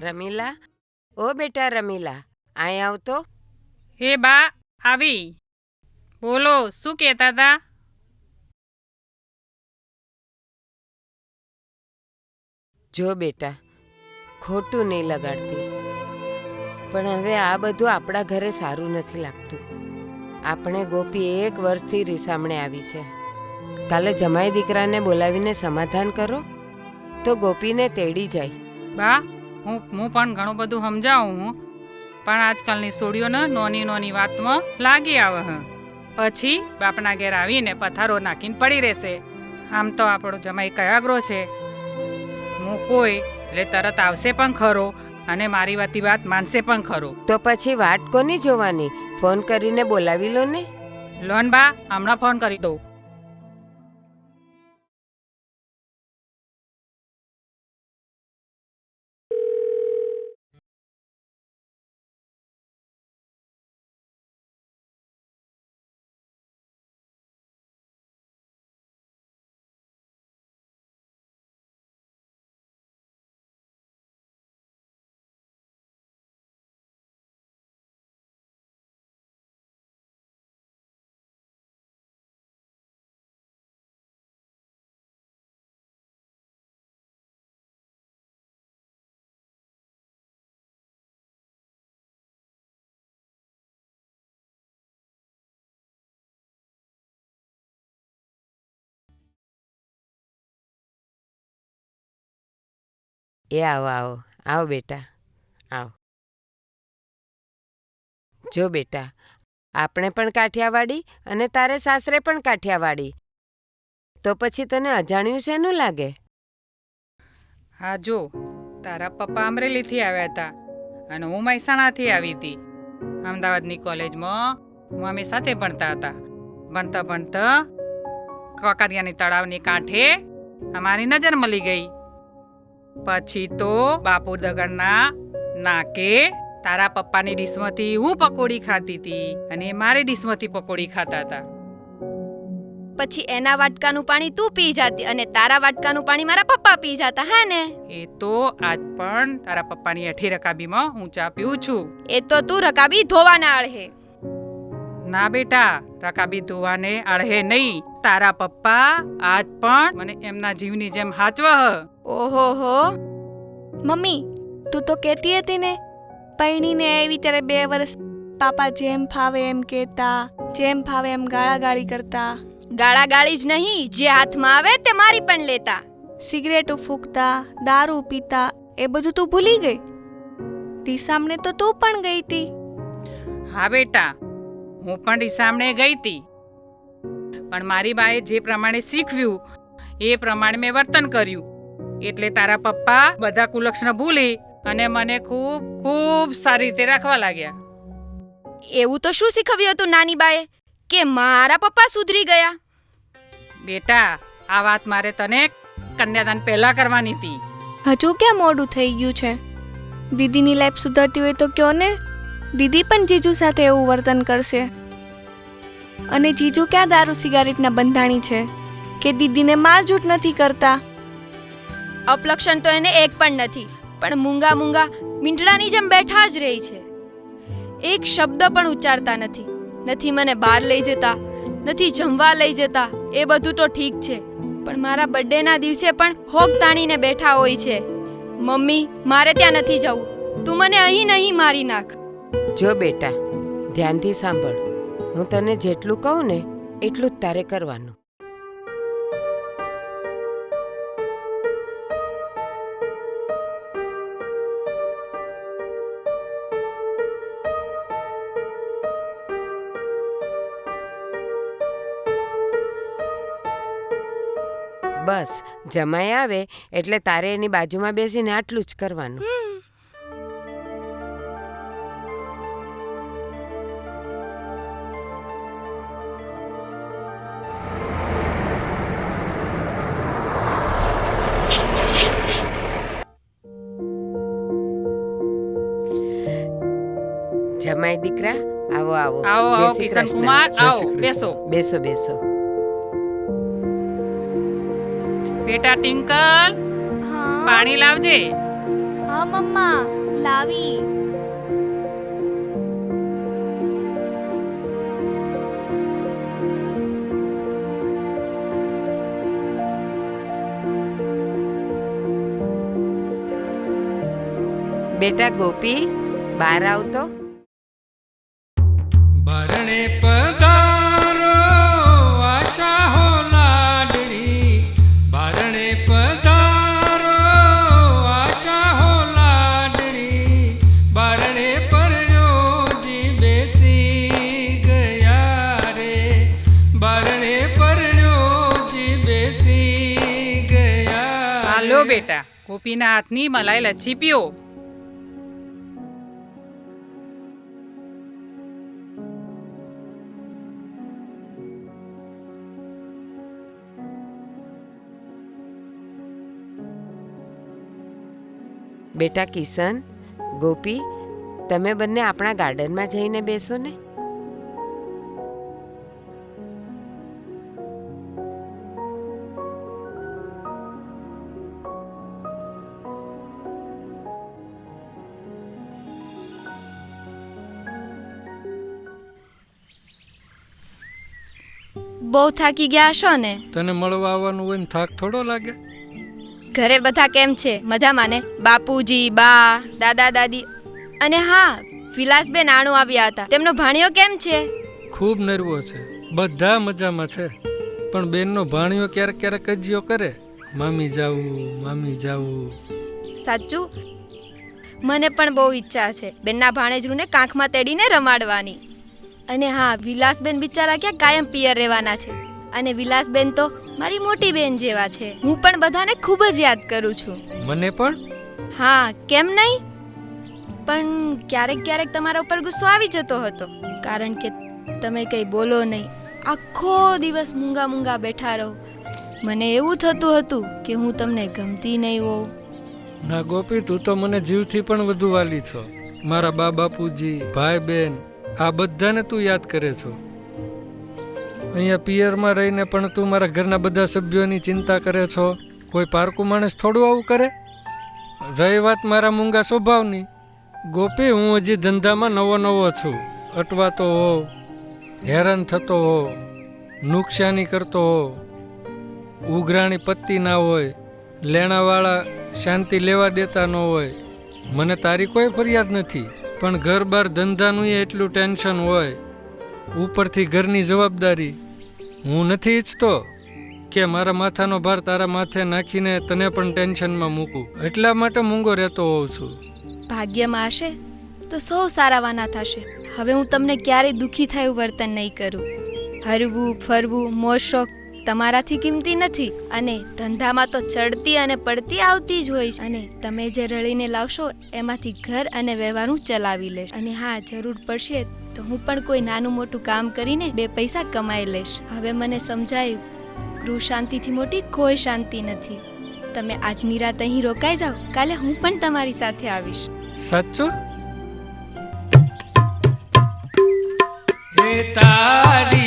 રમીલા? ઓ બેટા રમીલા અહીં આવતો? એ બા આવી. બોલો શું કહેતા હતા જો બેટા ખોટું નહીં લગાડતી. પણ હવે આ બધું આપણા ઘરે સારું નથી લાગતું. આપણે ગોપી એક વર્ષથી રીસામણે આવી છે. કાલે જમાઈ દીકરાને બોલાવીને સમાધાન કરો તો ગોપીને તેડી જાય. બા હું હું પણ ઘણું બધું સમજાવું. હું પણ આજકાલની સોડીઓને નોની નોની વાતમાં લાગી આવે હ. પછી બાપના ઘેર આવીને પથારો નાખીને પડી રહેશે. આમ તો આપણો જમાઈ કયાગ્રો છે. હું કોઈ એટલે તરત આવશે પણ ખરો અને મારી વાતી વાત માનશે પણ ખરો. તો પછી વાટ કોની જોવાની? ફોન કરીને બોલાવી લો ને. લોન બા હમણાં ફોન કરી દઉં. એ આવો આવો. આવો બેટા. આવો. જો બેટા, આપણે પણ કાઠિયાવાડી અને તારે સાસરે પણ કાઠિયાવાડી. તો પછી તને અજાણ્યું શેનું લાગે? હા, જો. તારા પપ્પા અમરેલીથી આવ્યા હતા અને હું મહેસાણાથી આવી હતી. અમદાવાદની કોલેજમાં હું અમે સાથે ભણતા હતા. ભણતા ભણતા કાંકરિયાની તળાવની કાંઠે અમારી નજર મળી ગઈ. પછી તો બાપુ દગડના નાકે તારા પપ્પાની ડીશમાંથી હું પકોડી ખાતી હતી અને મારે ડીશમાંથી પકોડી ખાતા હતા પછી એના વાટકાનું પાણી તું પી જાતી અને તારા વાટકાનું પાણી મારા પપ્પા પી જાતા હે ને? એ તો આજ પણ તારા પપ્પાની અઠી રકાબીમાં હું ચા પીઉં છું. એ તો તું રકાબી ધોવાના આળહે. ના બેટા રકાબી ધોવાને આળહે નહીં. તારા પપ્પા આજ પણ મને એમના જીવની જેમ હાચવ ઓહો હો. મમ્મી તું તો કહેતી હતી ને પૈણીને આવી ત્યારે બે વર્ષ પાપા જેમ ફાવે એમ કહેતા જેમ ફાવે એમ ગાળાગાળી કરતા. ગાળા ગાળી જ નહીં જે હાથમાં આવે તે મારી પણ લેતા. સિગરેટ ફૂંકતા દારૂ પીતા એ બધું તું ભૂલી ગઈ? રીસામને તો તું પણ ગઈ હતી હા બેટા હું પણ રીસામણે ગઈ હતી પણ મારી બાએ જે પ્રમાણે શીખવ્યું એ પ્રમાણે મેં વર્તન કર્યું. એટલે તારા પપ્પા બધા કુલક્ષણ ભૂલી અને મને ખૂબ ખૂબ સારી રીતે રાખવા લાગ્યા. એવું તો શું શીખવ્યું હતું નાની બાએ? કે મારા પપ્પા સુધરી ગયા? બેટા આ વાત મારે તને કન્યાદાન પહેલા કરવાની હતી. હજુ ક્યાં મોડું થઈ ગયું છે? દીદીની લાઈફ સુધરતી હોય તો કયો ને? દીદી પણ જીજુ સાથે એવું વર્તન કરશે. અને જીજુ ક્યાં દારૂ સિગારેટના બંધાણી છે? કે દીદીને મારઝૂટ નથી કરતા? અપલક્ષણ તો એને એક પણ નથી, પણ મૂંગા મૂંગા મીંઢડાની જેમ બેઠા જ રહી છે. એક શબ્દ પણ ઉચ્ચારતા નથી નથી મને બહાર લઈ જતા, નથી જમવા લઈ જતા, એ બધું તો ઠીક છે, પણ મારા બર્થડેના દિવસે પણ હોક તાણીને બેઠા હોય છે. મમ્મી, મારે ત્યાં નથી જવું, તું મને અહીં નહીં મારી નાખ. જો બેટા, ધ્યાનથી સાંભળ, હું તને જેટલું કહું ને, એટલું જ તારે કરવાનું. બસ જમાઈ આવે એટલે તારે એની બાજુમાં બેસીને આટલું જ કરવાનું. જમાઈ દીકરા આવો આવો. આવો આવો કિશન કુમાર આવો બેસો. બેસો બેસો. બેટા ટિંકલ પાણી લાવજે. હા મમ્મા લાવી. બેટા ગોપી બહાર આવતો. ભરણે બેટા. ગોપીના હાથની મલાઈ લચ્છી પીઓ. બેટા કિશન, ગોપી, તમે બંને આપણા ગાર્ડનમાં જઈને બેસો ને બહુ થાકી ગયા હશો ને? તને મળવા આવવાનું હોય ને થાક થોડો લાગે. ઘરે બધા કેમ છે? મજામાં ને બાપુજી બા દાદા દાદી. અને હા વિલાસબેન આણું આવ્યા હતા. તેમનો ભાણિયો કેમ છે? ખૂબ નર્વો છે. બધા મજામાં છે. પણ બેનનો ભાણિયો ક્યારેક ક્યારેક અજીયો કરે. મામી જાવું મામી જાવું સાચું? મને પણ બહુ ઈચ્છા છે. બેનના ભાણેજરૂને કાંખમાં તેડીને રમાડવાની. અને હા વિલાસબેન બિચારા ક્યાં કાયમ પિયર રહેવાના છે. અને વિલાસબેન તો મારી મોટી બેન જેવા છે. હું પણ બધાને ખૂબ જ યાદ કરું છું. મને પણ? હા કેમ નહીં? પણ ક્યારેક ક્યારેક તમારા ઉપર ગુસ્સો આવી જતો હતો. કારણ કે તમે કંઈ બોલો નહીં. આખો દિવસ મૂંગા મૂંગા બેઠા રહો. મને એવું થતું હતું કે હું તમને ગમતી નહીં હોઉં. ના ગોપી તું તો મને જીવથી પણ વધુ વાલી છો. મારા બા બાપુજી ભાઈ બેન આ બધાને તું યાદ કરે છો. અહીંયા પિયરમાં રહીને પણ તું મારા ઘરના બધા સભ્યોની ચિંતા કરે છો. કોઈ પારકું માણસ થોડું આવું કરે? રહી વાત મારા મૂંગા સ્વભાવની. ગોપી, હું હજી ધંધામાં નવો નવો છું. અટવાતો હો, હેરાન થતો હો, નુકસાની કરતો હો. ઉઘરાણી પત્તી ના હોય, લેણાવાળા શાંતિ લેવા દેતા ન હોય. મને તારી કોઈ ફરિયાદ નથી. પણ ઘર બાર ધંધાનું એટલું ટેન્શન હોય. ઉપરથી ઘરની જવાબદારી. હું નથી ઈચ્છતો કે મારા માથાનો ભાર તારા માથે નાખીને તને પણ ટેન્શનમાં મૂકું. એટલા માટે મૂંગો રહેતો હોઉં છું. ભાગ્યમાં હશે તો સૌ સારાવાના થશે. હવે હું તમને ક્યારેય દુઃખી થયું વર્તન નહીં કરું. હરવું, ફરવું મોજ શોખ તમારાથી કિંમતી નથી અને ધંધામાં તો ચડતી અને પડતી આવતી જ હોય છે. અને તમે જે રળીને લાવશો એમાંથી ઘર અને વ્યવહાર હું ચલાવી લઈશ અને હા જરૂર પડશે તો હું પણ કોઈ નાનું મોટું કામ કરીને બે પૈસા કમાઈ લઈશ હવે મને સમજાયું ગૃહ શાંતિથી મોટી કોઈ શાંતિ નથી. તમે આજની રાત અહીં રોકાઈ જાઓ કાલે હું પણ તમારી સાથે આવીશ. સાચું? તારી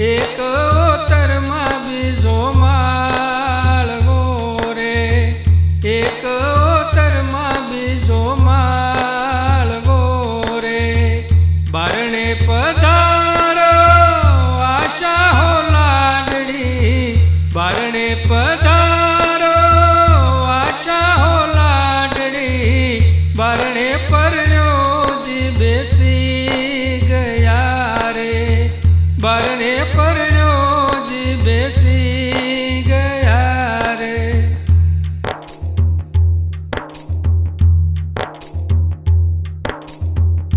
एक